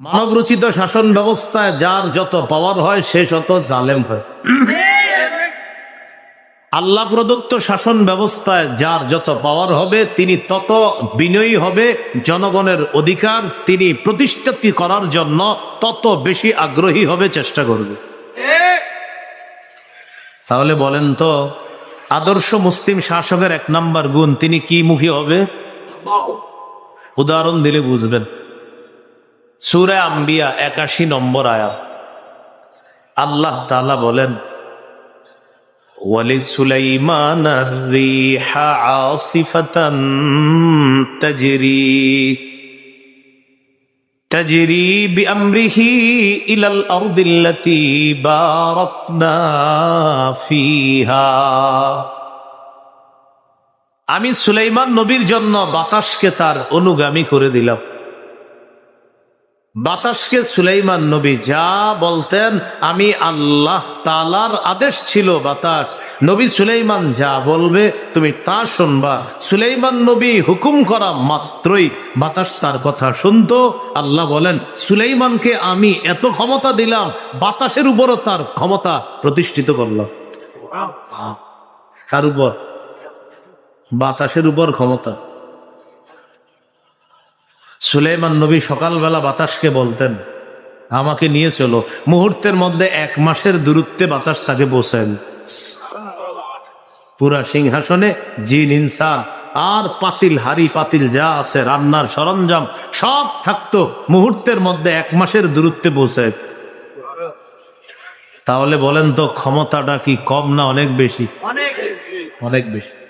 মানব রচিত শাসন ব্যবস্থায় যার যত পাওয়ার হয় সে তত জালেম হয়। আল্লাহ প্রদত্ত শাসন ব্যবস্থায় যার যত পাওয়ার হবে তিনি তত বিনয়ী হবে। জনগণের অধিকার তিনি প্রতিষ্ঠাতি করার জন্য তত বেশি আগ্রহী হবে চেষ্টা করবে। তাহলে বলেন তো আদর্শ মুসলিম শাসকের এক নাম্বার গুণ তিনি কি মুখী হবে? উদাহরণ দিলে বুঝবেন। সুরে আম্বিয়া একাশি নম্বর আয়াত আল্লাহ তাআলা বলেন ولسليمان الريح عاصفة تجري تجري بأمره إلى الأرض التي باركنا فيها আমি সুলাইমান নবীর জন্য বাতাসকে তার অনুগামী করে দিলাম বাতাসকে সুলাইমান নবী যা বলতেন, আমি আল্লাহ তালার আদেশ ছিল বাতাস। নবী সুলাইমান যা বলবে, তুমি তা শুনবা। সুলাইমান নবী হুকুম করা মাত্রই বাতাস তার কথা শুনতো। আল্লাহ বলেন, সুলাইমানকে আমি এত ক্ষমতা দিলাম, বাতাসের উপরও তার ক্ষমতা প্রতিষ্ঠিত করলাম কার উপর? বাতাসের উপর ক্ষমতা। সুলেমান নবী সকালবেলা বাতাসকে বলতেন আমাকে নিয়ে চলো। মুহূর্তের মধ্যে এক মাসের দূরত্বে বাতাস তাকে বসেন পুরা সিংহাসনে জিন ইনসান আর পাতিল হারি পাতিল যা আছে রান্নার সরঞ্জাম সব থাকতো মুহূর্তের মধ্যে এক মাসের দূরত্বে পৌঁছে তাহলে বলেন তো ক্ষমতাটা কি কম না অনেক বেশি। অনেক বেশি।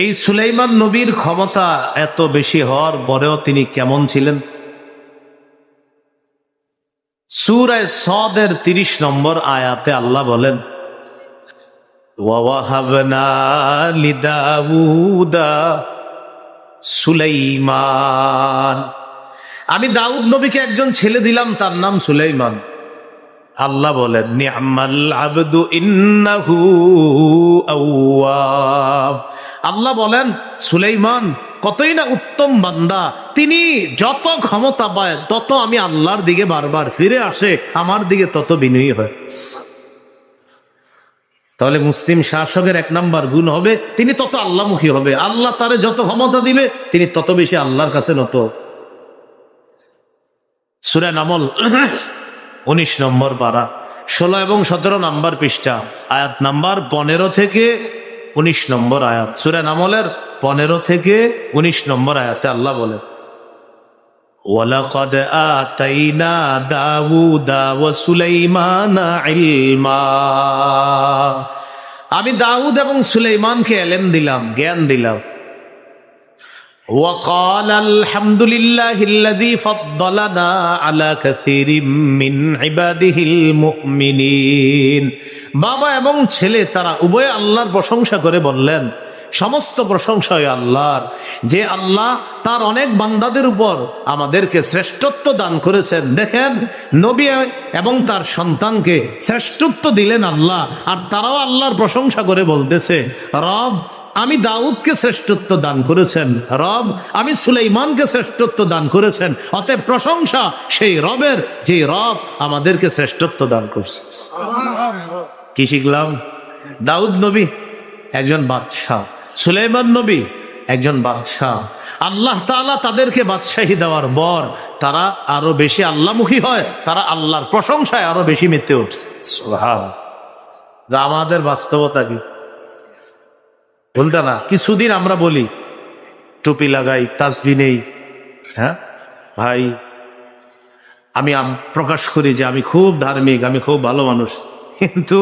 এই সুলাইমান নবীর ক্ষমতা এত বেশি হওয়ার পরেও তিনি কেমন ছিলেন? সুরায় সদের তিরিশ নম্বর আয়াতে আল্লাহ বলেন সুলাইমান। আমি দাউদ নবীকে একজন ছেলে দিলাম, তার নাম সুলাইমান। আল্লাহ বলেন আল্লাহ বলেন, সুলাইমান, কতই না উত্তম বান্দা। তিনি যত ক্ষমতা পায়, তত আমি আল্লাহর দিকে বারবার ফিরে আসে, আমার দিকে তত বিনয়ী হয়। তাহলে মুসলিম শাসকের এক নাম্বার গুণ হবে, তিনি তত আল্লাহমুখী হবে। আল্লাহ তারে যত ক্ষমতা দিবে, তিনি তত বেশি আল্লাহর কাছে নত। সুরা নামল উনিশ নম্বর পারা, ষোলো এবং সতেরো নম্বর পৃষ্ঠা, আয়াত নাম্বার পনেরো থেকে উনিশ নম্বর আয়াত। সুরেন আমলের পনেরো থেকে উনিশ নম্বর আয়াতে আল্লাহ ইলমা। আমি দাউদ এবং সুলাইমানকে এলেম দিলাম, জ্ঞান দিলাম। وقال الحمد لله الذي فضلنا على كثير من عباده المؤمنين বাবা এবং ছেলে তারা উভয় আল্লাহর প্রশংসা করে বললেন সমস্ত প্রশংসা ওই আল্লাহর যে আল্লাহ তার অনেক বান্দাদের উপর আমাদেরকে শ্রেষ্ঠত্ব দান করেছেন দেখেন নবী এবং তার সন্তানকে শ্রেষ্ঠত্ব দিলেন আল্লাহ আর তারাও আল্লাহর প্রশংসা করে বলতেছে রব আমি দাউদকে শ্রেষ্ঠত্ব দান করেছেন, রব, আমি সুলাইমানকে শ্রেষ্ঠত্ব দান করেছেন, অতএব প্রশংসা সেই রবের, যে রব আমাদেরকে শ্রেষ্ঠত্ব দান করছে। কি শিখলাম? দাউদ নবী, একজন বাদশাহ। সুলাইমান নবী, একজন বাদশাহ। আল্লাহ তাআলা তাদেরকে বাদশাহী দেওয়ার পর তারা আরও বেশি আল্লাহমুখী হয়, তারা আল্লাহর প্রশংসায় আরও বেশি মেতে ওঠে। আমাদের বাস্তবতা কি? বলতে না, কিছুদিন আমরা বলি, টুপি লাগাই তাসবি নেই। হ্যাঁ? ভাই, আমি প্রকাশ করি যে আমি খুব ধার্মিক, আমি খুব ভালো মানুষ। কিন্তু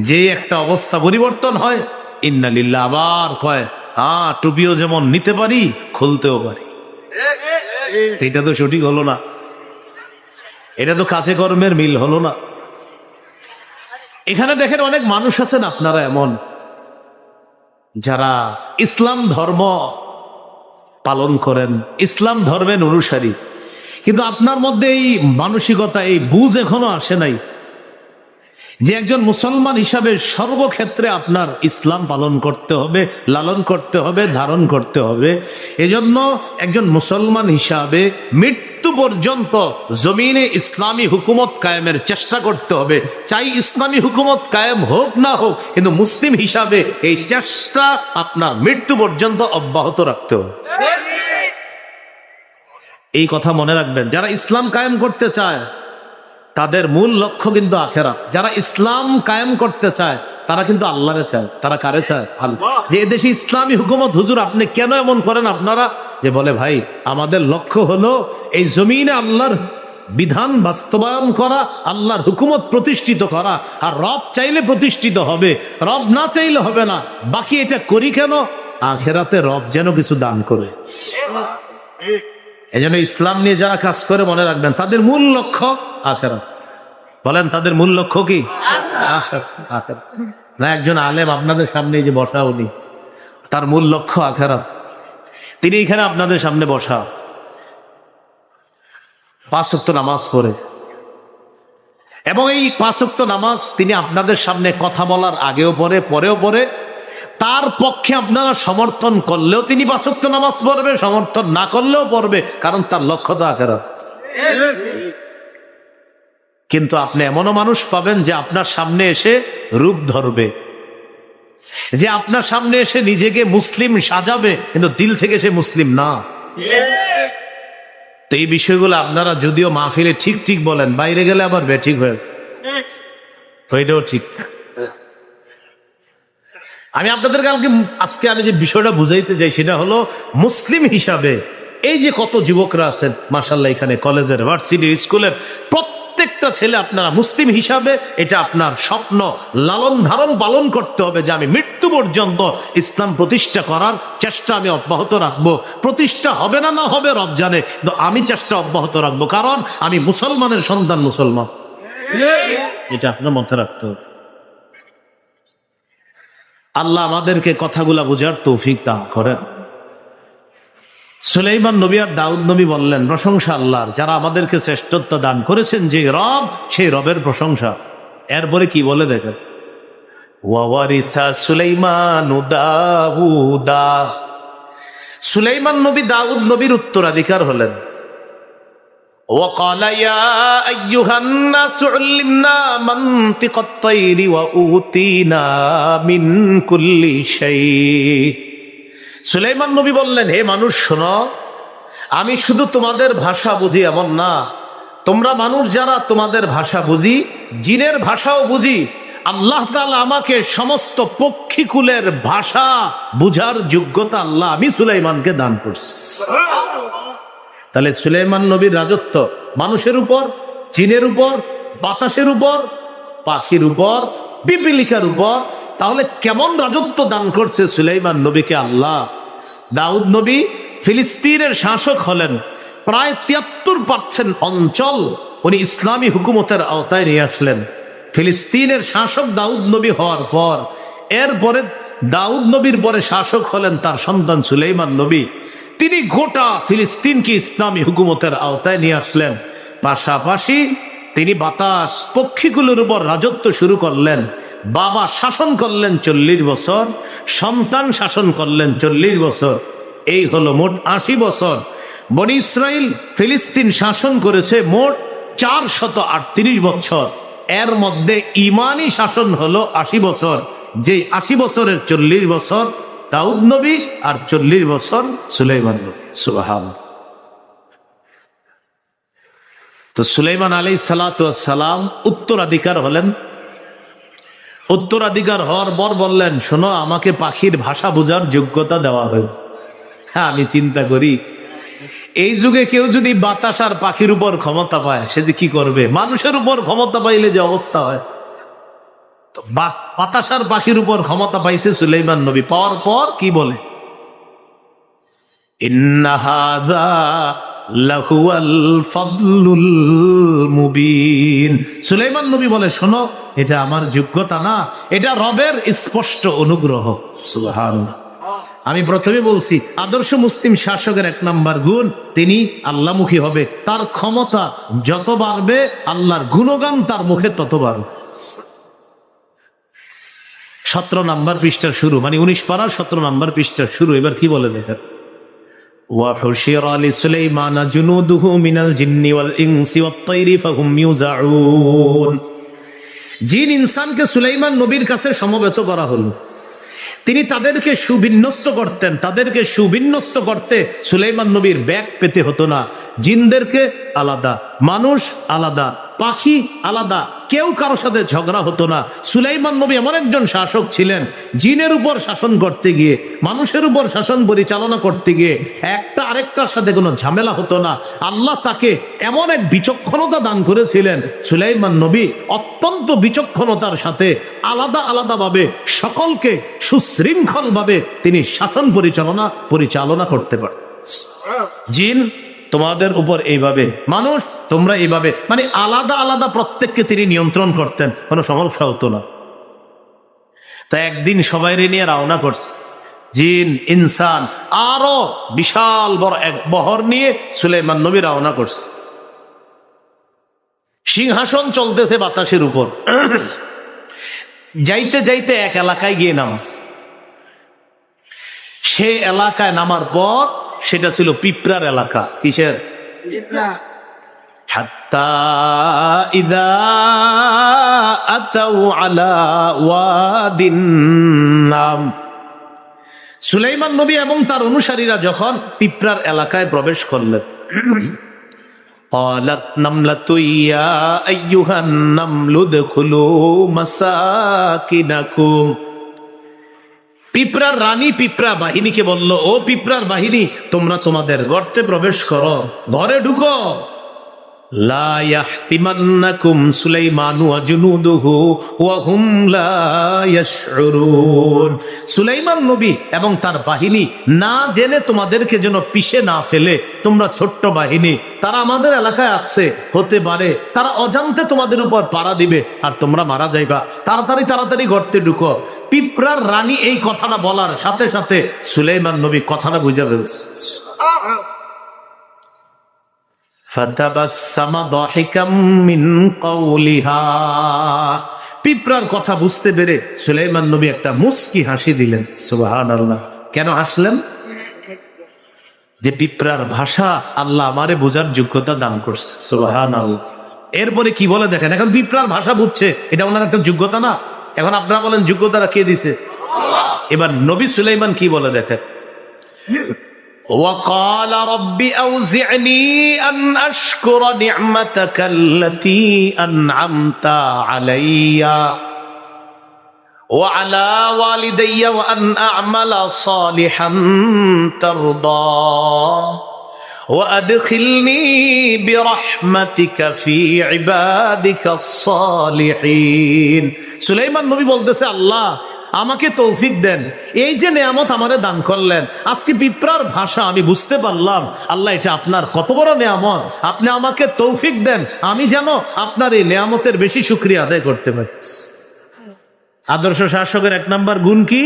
যে একটা অবস্থা পরিবর্তন হয় ইন্নালিল্লা আবার কয় হ্যাঁ টুপিও যেমন নিতে পারি, খুলতেও পারি। এটা তো সঠিক হলো না। এটা তো কাছে কর্মের মিল হলো না। এখানে দেখেন অনেক মানুষ আছেন আপনারা এমন। যারা ইসলাম ধর্ম পালন করেন, ইসলাম ধর্মের অনুসারী। কিন্তু আপনার মধ্যে এই মানসিকতা, এই বুঝ এখনও আসে নাই যে একজন মুসলমান হিসাবে সর্বক্ষেত্রে আপনার ইসলাম পালন করতে হবে, লালন করতে হবে, ধারণ করতে হবে। এজন্য একজন মুসলমান হিসাবে মৃত্যু পর্যন্ত জমিনে ইসলামী হুকুমত কায়েমের চেষ্টা করতে হবে। চাই ইসলামী হুকুমত কায়েম হোক না হোক, কিন্তু মুসলিম হিসাবে এই চেষ্টা আপনার মৃত্যু পর্যন্ত অব্যাহত রাখতে হবে। এই কথা মনে রাখবেন, যারা ইসলাম কায়েম করতে চায়, তাদের মূল লক্ষ্য কিন্তু আখেরা যারা ইসলাম কায়েম করতে চায়, তারা কিন্তু আল্লাহরে চায়, তারা কারে চায়? যে এদেশে ইসলামী হুকুমত হুজুর আপনি কেন এমন করেন আপনারা? যে বলে, ভাই, আমাদের লক্ষ্য হলো এই জমিনে আল্লাহর বিধান বাস্তবায়ন করা, আল্লাহর হুকুমত প্রতিষ্ঠিত করা। আর রব চাইলে প্রতিষ্ঠিত হবে, রব না চাইলে হবে না। বাকি এটা করি কেন? আখেরাতে রব যেন কিছু দান করে। এই জন্য ইসলাম নিয়ে যারা কাজ করে, মনে রাখবেন, তাদের মূল লক্ষ্য আখেরাত। বলেন, তাদের মূল লক্ষ্য কি। না, একজন আলেম আপনাদের সামনে যে বসা উনি, তার মূল লক্ষ্য আখেরাত। তিনি এখানে আপনাদের সামনে বসা। পাঁচ ওয়াক্ত নামাজ পড়ে। এবং এই পাঁচ ওয়াক্ত নামাজ তিনি আপনাদের সামনে কথা বলার আগেও পড়ে, পরেও পড়ে। তার পক্ষে আপনারা সমর্থন করলেও তিনি পাঁচক্ত নামাজ পড়বে, সমর্থন না করলেও পড়বে, কারণ তার লক্ষ্য তো আখেরাত। কিন্তু আপনি এমনও মানুষ পাবেন যে আপনার সামনে এসে রূপ ধরবে। যে আপনার সামনে এসে নিজেকে মুসলিম সাজাবে কিন্তু দিল থেকে সে মুসলিম না। তো এই বিষয়গুলো আপনারা যদিও মাহফিলে ঠিক ঠিক বলেন বাইরে গেলে আবার বেঠিক হয়ে ওইটাও ঠিক। আমি আপনাদের কালকে আজকে আমি যে বিষয়টা বুঝাইতে চাই সেটা হলো মুসলিম হিসাবে এই যে কত যুবকরা আছেন মাসাল্লাহ এখানে কলেজের ভার্সিটির স্কুলের প্রত্যেকটা ছেলে আপনারা মুসলিম হিসাবে এটা আপনার স্বপ্ন লালন ধারণ পালন করতে হবে যে আমি মৃত্যু পর্যন্ত ইসলাম প্রতিষ্ঠা করার চেষ্টা আমি অব্যাহত রাখব। প্রতিষ্ঠা হবে না না হবে রব জানে আমি চেষ্টা অব্যাহত রাখব। কারণ আমি মুসলমানের সন্তান মুসলমান। এটা আপনার মাথায় রাখতে আল্লাহ আমাদেরকে কথাগুলা বোঝার তৌফিক দান করেন। সুলাইমান নবী আর দাউদ নবী বললেন প্রশংসা আল্লাহর যারা আমাদেরকে শ্রেষ্ঠত্ব দান করেছেন যে রব সেই রবের প্রশংসা এরপরে কি বলে দেখেন ওয়াওয়ারিথা সুলাইমান দাউদা সুলাইমান নবী দাউদ নবীর উত্তরাধিকার হলেন وقال يا أيها الناس علمنا منطق الطير وأوتينا من كل شيء সুলাইমান নবী বললেন, হে মানুষ, শোনো, আমি শুধু তোমাদের ভাষা বুঝি এমন না। তোমরা মানুষ যারা, তোমাদের ভাষা বুঝি, জিনের ভাষাও বুঝি। আল্লাহ তাআলা আমাকে সমস্ত পক্ষীকুলের ভাষা বুঝার যোগ্যতা আল্লাহ আমি সুলাইমানকে দান করছি। তাহলে সুলাইমান নবীর রাজত্ব মানুষের উপর চীনের উপর, বাতাসের উপর, পাখির উপর পিপিলিকার উপর, তাহলে কেমন রাজত্ব দান করছে সুলাইমান নবীকে আল্লাহ? দাউদ নবী ফিলিস্তিনের শাসক হলেন, প্রায় তিয়াত্তর পার্সেন্ট অঞ্চল উনি ইসলামী হুকুমতের আওতায় নিয়ে আসলেন। ফিলিস্তিনের শাসক দাউদ নবী হওয়ার পর, এরপরে দাউদ নবীর পরে শাসক হলেন তার সন্তান সুলেইমান নবী। তিনি গোটা ফিলিস্তিনকে ইসলামী হুকুমতের আওতায় নিয়ে আসলেন। পাশাপাশি তিনি বাতাস, পক্ষীগুলোর উপর রাজত্ব শুরু করলেন। বাবা শাসন করলেন চল্লিশ বছর, সন্তান শাসন করলেন চল্লিশ বছর। এই হলো মোট আশি বছর। বনি ইসরায়েল ফিলিস্তিন শাসন করেছে মোট চার শত আটত্রিশ বছর। এর মধ্যে ইমানই শাসন হলো আশি বছর। যে আশি বছরের চল্লিশ বছর, দাউদ নবী আর চল্লিশ বছর সুলাইমান নবী। সুবাহান তো সুলাইমান আলী সালাম উত্তরাধিকার হলেন। উত্তরাধিকার হওয়ার পর বললেন, শোনো, আমাকে পাখির ভাষা বোঝার যোগ্যতা দেওয়া হয় হ্যাঁ আমি চিন্তা করি, এই যুগে কেউ যদি বাতাস আর পাখির উপর ক্ষমতা পায়, সে যে কি করবে? মানুষের উপর ক্ষমতা পাইলে যে অবস্থা হয়। তো বাতাসার পাখির উপর ক্ষমতা পাইছে সুলাইমান নবী। পাওয়ার পর কি বলে? সুলাইমান নবী বলে, শোনো, এটা আমার যোগ্যতা না, এটা রবের স্পষ্ট অনুগ্রহ। আমি প্রথমে বলছি, আদর্শ মুসলিম শাসকের এক নাম্বার গুণ, তিনি আল্লাহমুখী হবে। তার ক্ষমতা যত বাড়বে, আল্লাহর গুণগান তার মুখে তত বাড়বে। সতেরো নাম্বার পৃষ্ঠার শুরু মানে উনিশ পাড়ার সতেরো নাম্বার পৃষ্ঠার শুরু, এবার কি বলে দেখেন? وحشر لسليمان جنوده من الجن والإنس والطير فهم يوزعون জিন ইনসানকে সুলাইমান নবীর কাছে সমবেত করা হলো তিনি তাদেরকে সুবিন্যস্ত করতেন তাদেরকে সুবিন্যস্ত করতে সুলাইমান নবীর ব্যাগ পেতে হতো না জিনদেরকে আলাদা মানুষ আলাদা পাখি আলাদা কেউ কারোর সাথে ঝগড়া হতো না। সুলাইমান নবী এমন একজন শাসক ছিলেন, জিনের উপর শাসন করতে গিয়ে, মানুষের উপর শাসন পরিচালনা করতে গিয়ে একটা আরেকটার সাথে কোনো ঝামেলা হতো না। আল্লাহ তাকে এমন এক বিচক্ষণতা দান করেছিলেন, সুলাইমান নবী অত্যন্ত বিচক্ষণতার সাথে আলাদা আলাদাভাবে, সকলকে সুশৃঙ্খলভাবে তিনি শাসন পরিচালনা পরিচালনা করতে পারেন জিন তোমাদের উপর এইভাবে, মানুষ, তোমরা এইভাবে মানে আলাদা আলাদা প্রত্যেককে তিনি নিয়ন্ত্রণ করতেন, কোনো সমস্যা হতো না। তা একদিন সবাই নিয়ে রওনা করছে। জিন, ইনসান, আরও বিশাল বড় এক বহর নিয়ে সুলেমান নবী রওনা করছে। সিংহাসন চলতেছে বাতাসের উপর। যাইতে যাইতে এক এলাকায় গিয়ে নামছে। সে এলাকায় নামার পর সেটা ছিল পিঁপড়ার এলাকা কিসের হাত্তা ইদা আতাউ আলা ওয়াদিন নাম সুলাইমান নবী এবং তার অনুসারীরা যখন পিঁপড়ার এলাকায় প্রবেশ করলেন قالت نملة يا أيها النمل ادخلوا مساكنكم পিঁপড়ার রানী পিঁপড়া বাহিনীকে বলল, ও পিঁপড়ার বাহিনী, তোমরা তোমাদের গর্তে প্রবেশ করো, ঘরে ঢুকো। ইয়াহতিমান্নাকুম সুলাইমানু ওয়া জুনুদুহু ওয়া হুম লা সুলাইমান নবী এবং তার বাহিনী না জেনে তোমাদেরকে যেন পিষে না ফেলে, তোমরা ছোট্ট বাহিনী। তারা আমাদের এলাকায় আসছে, হতে পারে তারা অজান্তে তোমাদের উপর পাড়া দিবে আর তোমরা মারা যাইবা। তাড়াতাড়ি তাড়াতাড়ি গর্তে ঢুকো। পিঁপড়ার রানী এই কথাটা বলার সাথে সাথে সুলাইমান নবী কথাটা বুঝে ফেলছে। পিঁপড়ার কথা বুঝতে পেরে সুলাইমান নবী একটা মুস্কি হাসি দিলেন সুবাহান আল্লাহ কেন হাসলেন? যে পিঁপড়ার ভাষা আল্লাহ আমারে বোঝার যোগ্যতা দান করছে, সুবহানাল্লাহ। এরপরে কি বলে দেখেন? এখন পিঁপড়ার ভাষা বুঝছে, এটা ওনার একটা যোগ্যতা না? এখন আপনারা বলেন, যোগ্যতাটা কে দিছে? এবার নবী সুলাইমান কি বলে দেখেন? وقال رب أوزعني أن أشكر نعمتك التي أنعمت علي وعلى والدي وأن أعمل صالحا ترضاه وأدخلني برحمتك في عبادك الصالحين سليمان নবী বলতেছে আল্লাহ আমাকে তৌফিক দেন এই যে নেয়ামত আমারে দান করলেন আজকে পিঁপড়ার ভাষা আমি বুঝতে পারলাম আল্লাহ এটা আপনার কত বড় নেয়ামত আপনি আমাকে তৌফিক দেন আমি যেন আপনার এই নেয়ামতের বেশি শুক্রিয়া আদায় করতে পারি আদর্শ শাসকের এক নাম্বার গুণ কি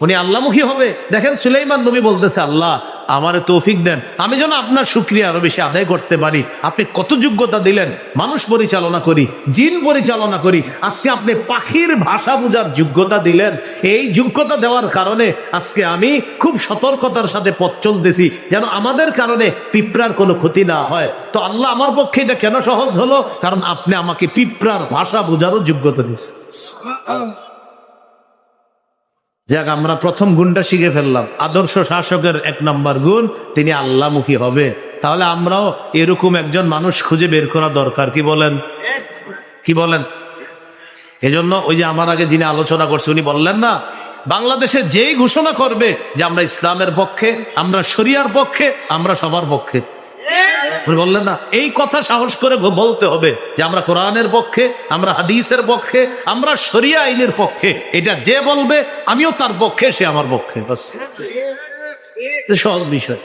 উনি আল্লাহমুখী হবে। দেখেন সুলাইমান নবী বলতেছে, আল্লাহ, আমার তৌফিক দেন। আমি যেন আপনার শুক্রিয়া আরও বেশি আদায় করতে পারি। আপনি কত যোগ্যতা দিলেন? মানুষ পরিচালনা করি, জিন পরিচালনা করি। আজকে আপনি পাখির ভাষা বোঝার যোগ্যতা দিলেন। এই যোগ্যতা দেওয়ার কারণে আজকে আমি খুব সতর্কতার সাথে পথ চলতেছি, যেন আমাদের কারণে পিঁপড়ার কোনো ক্ষতি না হয়। তো আল্লাহ আমার পক্ষে এটা কেন সহজ হলো? কারণ আপনি আমাকে পিঁপড়ার ভাষা বোঝারও যোগ্যতা দিয়েছেন। যাক আমরা প্রথম গুণটা শিখে ফেললাম। আদর্শ শাসকের এক নম্বর গুণ তিনি আল্লাহমুখী হবে। তাহলে আমরাও এরকম একজন মানুষ খুঁজে বের করা দরকার। কি বলেন? কি বলেন? এজন্য ওই যে আমার আগে যিনি আলোচনা করছে উনি বললেন না বাংলাদেশে যেই ঘোষণা করবে যে আমরা ইসলামের পক্ষে আমরা শরিয়ার পক্ষে আমরা সবার পক্ষে। বললেন, না, এই কথা সাহস করে বলতে হবে যে আমরা কোরআনের পক্ষে, আমরা হাদিসের পক্ষে, আমরা শরিয়া আইনের পক্ষে, এটা যে বলবে, আমিও তার পক্ষে, সে আমার পক্ষে। সহজ বিষয়।